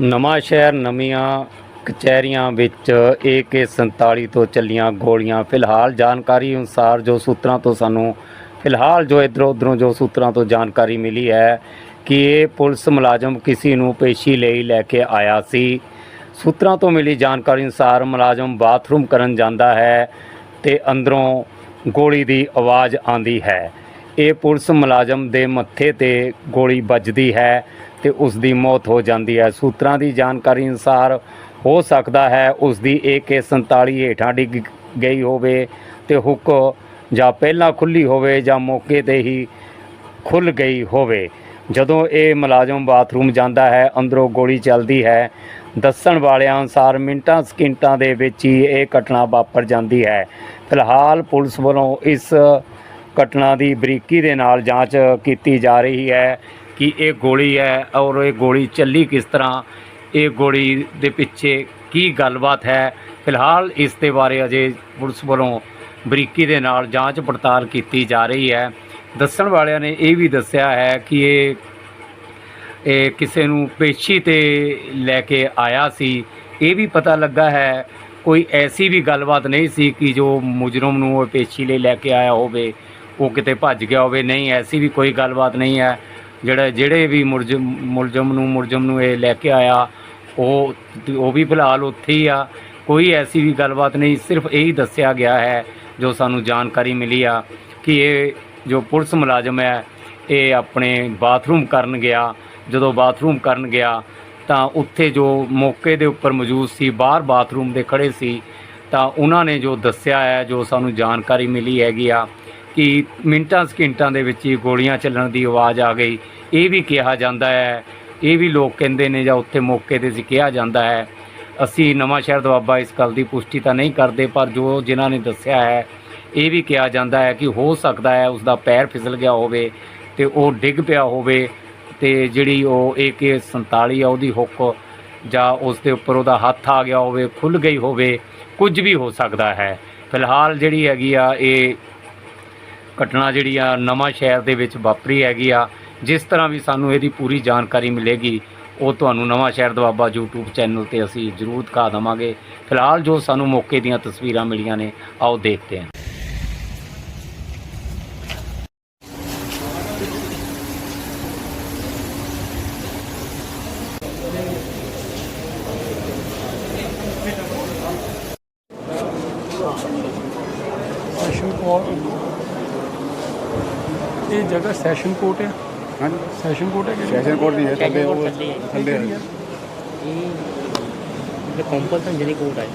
ਨਵਾਂ ਸ਼ਹਿਰ, ਨਵੀਆਂ ਕਚਹਿਰੀਆਂ ਵਿੱਚ AK47 ਤੋਂ ਚੱਲੀਆਂ ਗੋਲੀਆਂ। ਫਿਲਹਾਲ ਜਾਣਕਾਰੀ ਅਨੁਸਾਰ ਜੋ ਸੂਤਰਾਂ ਤੋਂ ਸਾਨੂੰ, ਫਿਲਹਾਲ ਜੋ ਇਧਰੋਂ ਉਧਰੋਂ ਜੋ ਸੂਤਰਾਂ ਤੋਂ ਜਾਣਕਾਰੀ ਮਿਲੀ ਹੈ ਕਿ ਇਹ ਪੁਲਿਸ ਮੁਲਾਜ਼ਮ ਕਿਸੇ ਨੂੰ ਪੇਸ਼ੀ ਲਈ ਲੈ ਕੇ ਆਇਆ ਸੀ। ਸੂਤਰਾਂ ਤੋਂ ਮਿਲੀ ਜਾਣਕਾਰੀ ਅਨੁਸਾਰ ਮੁਲਾਜ਼ਮ ਬਾਥਰੂਮ ਕਰਨ ਜਾਂਦਾ ਹੈ ਤੇ ਅੰਦਰੋਂ ਗੋਲੀ ਦੀ ਆਵਾਜ਼ ਆਉਂਦੀ ਹੈ। ਇਹ ਪੁਲਿਸ ਮੁਲਾਜ਼ਮ ਦੇ ਮੱਥੇ ਤੇ ਗੋਲੀ ਵੱਜਦੀ ਹੈ। ਤੇ ਉਸ ਦੀ ਮੌਤ ਹੋ ਜਾਂਦੀ ਹੈ। ਸੂਤਰਾਂ ਦੀ ਜਾਣਕਾਰੀ ਅਨੁਸਾਰ ਹੋ ਸਕਦਾ ਹੈ ਉਸ ਦੀ AK47 ਹੇਠਾਂ ਡਿੱਗ ਗਈ ਹੋਵੇ ਤੇ ਹੁੱਕ ਜਾਂ ਪਹਿਲਾਂ ਖੁੱਲੀ ਹੋਵੇ ਜਾਂ ਮੌਕੇ ਤੇ ਹੀ ਖੁੱਲ ਗਈ ਹੋਵੇ। ਜਦੋਂ ਇਹ ਮੁਲਾਜ਼ਮ ਬਾਥਰੂਮ ਜਾਂਦਾ ਹੈ, ਅੰਦਰੋਂ ਗੋਲੀ ਚੱਲਦੀ ਹੈ। ਦੱਸਣ ਵਾਲਿਆਂ ਅਨੁਸਾਰ ਮਿੰਟਾਂ ਸਕਿੰਟਾਂ ਦੇ ਵਿੱਚ ਹੀ ਇਹ ਘਟਨਾ ਵਾਪਰ ਜਾਂਦੀ ਹੈ। ਫਿਲਹਾਲ ਪੁਲਿਸ ਵੱਲੋਂ ਇਸ ਘਟਨਾ ਦੀ ਬਰੀਕੀ ਦੇ ਨਾਲ ਜਾਂਚ ਕੀਤੀ ਜਾ ਰਹੀ ਹੈ। ਕਿ ਇਹ ਗੋਲੀ ਹੈ ਔਰ ਇਹ ਗੋਲੀ ਚੱਲੀ ਕਿਸ ਤਰ੍ਹਾਂ, ਇਹ ਗੋਲੀ ਦੇ ਪਿੱਛੇ ਕੀ ਗੱਲਬਾਤ ਹੈ? ਫਿਲਹਾਲ ਇਸ ਦੇ ਬਾਰੇ ਅਜੇ ਪੁਲਿਸ ਵੱਲੋਂ ਬਰੀਕੀ ਦੇ ਨਾਲ ਜਾਂਚ ਪੜਤਾਲ ਕੀਤੀ ਜਾ ਰਹੀ ਹੈ। ਦੱਸਣ ਵਾਲਿਆਂ ਨੇ ਇਹ ਵੀ ਦੱਸਿਆ ਹੈ ਕਿ ਇਹ ਇਹ ਕਿਸੇ ਨੂੰ ਪੇਸ਼ੀ ਤੇ ਲੈ ਕੇ ਆਇਆ ਸੀ। ਇਹ ਵੀ ਪਤਾ ਲੱਗਾ ਹੈ, ਕੋਈ ਐਸੀ ਵੀ ਗੱਲਬਾਤ ਨਹੀਂ ਸੀ ਕਿ ਜੋ ਮੁਜਰਮ ਨੂੰ ਉਹ ਪੇਸ਼ੀ ਲਈ ਲੈ ਕੇ ਆਇਆ ਹੋਵੇ, ਉਹ ਕਿਤੇ ਭੱਜ ਗਿਆ ਹੋਵੇ। ਨਹੀਂ, ਐਸੀ ਵੀ ਕੋਈ ਗੱਲਬਾਤ ਨਹੀਂ ਹੈ। ਜਿਹੜਾ ਜਿਹੜੇ ਵੀ ਮੁਲਜ਼ਮ ਮੁਲਜ਼ਮ ਨੂੰ ਮੁਲਜ਼ਮ ਨੂੰ ਇਹ ਲੈ ਕੇ ਆਇਆ, ਉਹ ਉਹ ਵੀ ਫਿਲਹਾਲ ਉੱਥੇ ਹੀ ਆ। ਕੋਈ ਐਸੀ ਵੀ ਗੱਲਬਾਤ ਨਹੀਂ, ਸਿਰਫ ਇਹੀ ਦੱਸਿਆ ਗਿਆ ਹੈ ਜੋ ਸਾਨੂੰ ਜਾਣਕਾਰੀ ਮਿਲੀ ਆ ਕਿ ਇਹ ਜੋ ਪੁਲਿਸ ਮੁਲਾਜ਼ਮ ਹੈ, ਇਹ ਆਪਣੇ ਬਾਥਰੂਮ ਕਰਨ ਗਿਆ। ਜਦੋਂ ਬਾਥਰੂਮ ਕਰਨ ਗਿਆ, ਤਾਂ ਉੱਥੇ ਜੋ ਮੌਕੇ ਦੇ ਉੱਪਰ ਮੌਜੂਦ ਸੀ, ਬਾਹਰ ਬਾਥਰੂਮ ਦੇ ਖੜੇ ਸੀ, ਤਾਂ ਉਹਨਾਂ ਨੇ ਜੋ ਦੱਸਿਆ ਹੈ, ਜੋ ਸਾਨੂੰ ਜਾਣਕਾਰੀ ਮਿਲੀ ਹੈਗੀ ਆ ਕਿ ਮਿੰਟਾਂ ਸਕਿੰਟਾਂ ਦੇ ਵਿੱਚ ਹੀ ਗੋਲੀਆਂ ਚੱਲਣ ਦੀ ਆਵਾਜ਼ ਆ ਗਈ। ਇਹ ਵੀ ਕਿਹਾ ਜਾਂਦਾ ਹੈ, ਇਹ ਵੀ ਲੋਕ ਕਹਿੰਦੇ ਨੇ ਜਾਂ ਉੱਥੇ ਮੌਕੇ ਤੇ ਸੀ ਕਿਹਾ ਜਾਂਦਾ ਹੈ, ਅਸੀਂ ਨਵਾਂ ਸ਼ਹਿਰ ਦਵਾਬਾ ਇਸ ਗੱਲ ਦੀ ਪੁਸ਼ਟੀ ਤਾਂ ਨਹੀਂ ਕਰਦੇ, ਪਰ ਜੋ ਜਿਨ੍ਹਾਂ ਨੇ ਦੱਸਿਆ ਹੈ, ਇਹ ਵੀ ਕਿਹਾ ਜਾਂਦਾ ਹੈ ਕਿ ਹੋ ਸਕਦਾ ਹੈ ਉਸ ਦਾ ਪੈਰ ਫਿਸਲ ਗਿਆ ਹੋਵੇ ਤੇ ਉਹ ਡਿੱਗ ਪਿਆ ਹੋਵੇ ਤੇ ਜਿਹੜੀ ਉਹ AK47 ਆ ਉਹਦੀ ਹੁੱਕ ਜਾਂ ਉਸ ਦੇ ਉੱਪਰ ਉਹਦਾ ਹੱਥ ਆ ਗਿਆ ਹੋਵੇ ਖੁੱਲ ਗਈ ਹੋਵੇ, ਕੁਝ ਵੀ ਹੋ ਸਕਦਾ ਹੈ। ਫਿਲਹਾਲ ਜਿਹੜੀ ਹੈਗੀ ਆ ਇਹ ਘਟਨਾ ਜਿਹੜੀ ਆ ਨਵਾਂ ਸ਼ਹਿਰ ਦੇ ਵਿੱਚ ਵਾਪਰੀ ਹੈਗੀ ਆ। ਜਿਸ ਤਰ੍ਹਾਂ ਵੀ ਸਾਨੂੰ ਇਹਦੀ ਪੂਰੀ ਜਾਣਕਾਰੀ ਮਿਲੇਗੀ, ਉਹ ਤੁਹਾਨੂੰ ਨਵਾਂ ਸ਼ਹਿਰ ਦਵਾਬਾ YouTube ਚੈਨਲ ਤੇ ਅਸੀਂ ਜ਼ਰੂਰ ਦਿਖਾ ਦਵਾਂਗੇ। ਫਿਲਹਾਲ ਜੋ ਸਾਨੂੰ ਮੌਕੇ ਦੀਆਂ ਤਸਵੀਰਾਂ ਮਿਲੀਆਂ ਨੇ, ਆਓ ਦੇਖਦੇ ਹਾਂ ਸੈਸ਼ਨ ਕੋਰਟ ਇਹ ਜਗ੍ਹਾ ਸੈਸ਼ਨ ਕੋਰਟ ਹੈ। ਹਾਂਜੀ। ਸੈਸ਼ਨ ਕੋਰਟ ਹੈ ਸੈਸ਼ਨ ਕੋਰਟ ਨਹੀਂ ਹੈ ਥੱਲੇ ਉਹ ਥੱਲੇ ਹੈ। ਇਹ ਜਿਹੜਾ ਕੰਪਲਸਨ ਜਿਹੜੀ ਕੋਡ ਹੈ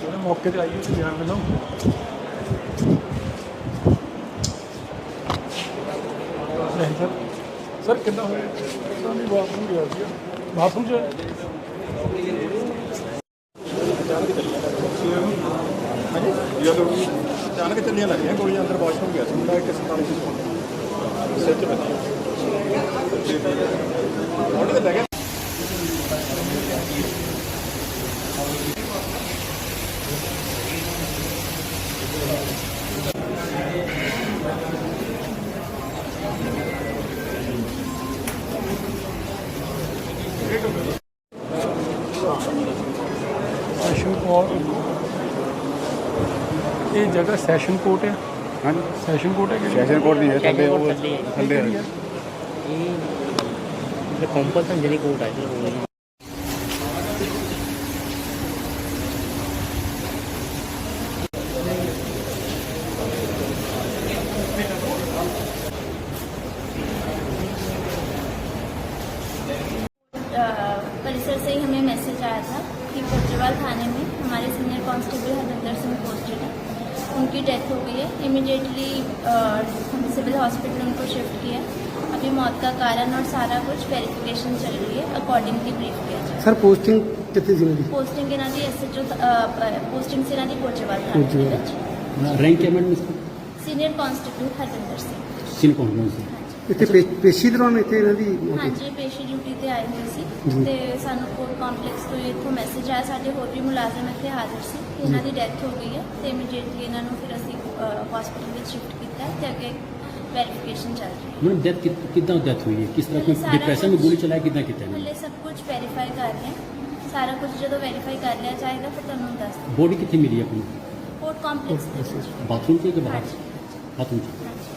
ਜਿਹੜਾ ਮੌਕੇ ਤੇ ਆਈਏ ਤੇ ਬਿਆਨ ਮਿਲੋ ਨਹੀਂ ਸਰ। ਸਰ ਕਿੰਨਾ ਹੋਇਆ? ਸਰ ਨਹੀਂ ਬਾਥਰੂਮ ਗਿਆ ਸੀ ਬਾਥਰੂਮ ਚ ਜਦੋਂ ਅਚਾਨਕ ਚੱਲੀਆਂ ਲੱਗੀਆਂ ਗੋਲੀਆਂ ਅੰਦਰ ਵਾਸ਼ਰੂਮ ਗਿਆ ਸੀ ਮੁੰਡਾ ਇੱਕ 47 ਸੀ ਸਿਰ ਚ ਵੱਜੀ। ਉਹਨੇ ਤੇ ਲੱਗਿਆ ਇਹ ਜਗ੍ਹਾ ਸੈਸ਼ਨ ਕੋਰਟ ਹੈ ਹਾਂਜੀ ਸੈਸ਼ਨ ਕੋਰਟ ਹੈ ਕਿ ਸੈਸ਼ਨ ਕੋਰਟ ਨਹੀਂ ਹੈ ਥੱਲੇ ਸੈਸ਼ਨ ਉਹ ਕੋਰਟ ਥੱਲੇ ਹੈ। ਥੱਲੇ ਹੈ ਇਹ ਜਿਹੜਾ ਕੰਪਲਸਨ ਜਿਹੜੀ ਕੋਡ ਹੈ ਜਿਹੜਾ अ, परिसर से ही हमें मैसेज आया था कि कोचरवाल थाने में हमारे senior constable Harinder Singh posted है उनकी डेथ हो गई है इमिडिएटली हम सिविल हॉस्पिटल उनको शिफ्ट किया अभी मौत का कारण और सारा कुछ वेरिफिकेशन चल रही है अकॉर्डिंगली ब्रीफ किया जाए ਸਰ ਪੋਸਟਿੰਗ ਕਿੱਥੇ ਸੀ ਇਹਨਾਂ पोस्टिंग ਇਹਨਾਂ ਦੀ ਐਸਐਚਓ पोस्टिंग से ਇਹਨਾਂ ਦੀ ਕੋਚਰਵਾਲ थाने ਦੇ ਕੋਚਰਵਾਲ। ਵਿੱਚ rank ਕੈਮਨ miss senior constable Harvinder Singh ਸਿਨ ਕੌਣ ਕੌਣ ਸੀ ਹਾਂਜੀ ਇੱਥੇ ਪੇ- ਪੇਸ਼ੀ ਦੌਰਾਨ ਇੱਥੇ ਇਹਨਾਂ ਦੀ ਮੌਤ ਹੋਈ? ਹਾਂਜੀ ਪੇਸ਼ੀ ਡਿਊਟੀ ਤੇ ਆਏ ਹੋਏ ਸੀ। ਤੇ ਸਾਨੂੰ ਕੋਰਟ ਕੰਪਲੈਕਸ ਤੋਂ ਇੱਥੋਂ ਮੈਸੇਜ ਆਇਆ ਸਾਡੇ ਹੋਰ ਵੀ ਮੁਲਾਜ਼ਮ ਇੱਥੇ ਹਾਜ਼ਰ ਸੀ ਕਿ ਇਹਨਾਂ ਦੀ ਡੈਥ ਹੋ ਗਈ ਹੈ ਤੇ ਇਮੀਡੀਏਟਲੀ ਇਹਨਾਂ ਨੂੰ ਫਿਰ ਅਸੀਂ ਹਸਪੀਟਲ ਵਿੱਚ ਸ਼ਿਫਟ ਕੀਤਾ ਹੈ ਤੇ ਅੱਗੇ ਵੈਰੀਫਿਕੇਸ਼ਨ ਚੱਲ ਰਹੀ ਹੈ। ਮੈਡਮ ਡੈਥ ਕਿੱਦਾਂ ਡੈਥ ਹੋਈ ਹੈ? ਕਿਸ ਤਰ੍ਹਾਂ ਕੋਈ ਹਲੇ ਸਾਰਾ ਡਿਪਰੈਸ਼ਨ ਵਿੱਚ ਕੁਛ- ਗੋਲੀ ਚਲਾਇਆ ਕਿੱਦਾਂ ਕੀਤਾ ਇਹਨੇ ਹਲੇ ਸਭ ਕੁਝ ਵੈਰੀਫਾਈ ਕਰ ਰਹੇ ਹਾਂ। ਸਾਰਾ ਕੁਝ ਜਦੋਂ ਵੈਰੀਫਾਈ ਕਰ ਲਿਆ ਜਾਏਗਾ ਫਿਰ ਤੁਹਾਨੂੰ ਦੱਸ ਦਿਆਂਗੇ। ਬੋਡੀ ਕਿੱਥੇ ਮਿਲੀ ਆਪਣੀ? ਕੋਰਟ ਕੰਪਲੈਕਸ ਦੇ ਵਿੱਚ। ਬਾਥਰੂਮ 'ਚ ਕਿ ਬਾਹਰ? ਹਾਂਜੀ। ਬਾਥਰੂਮ 'ਚ।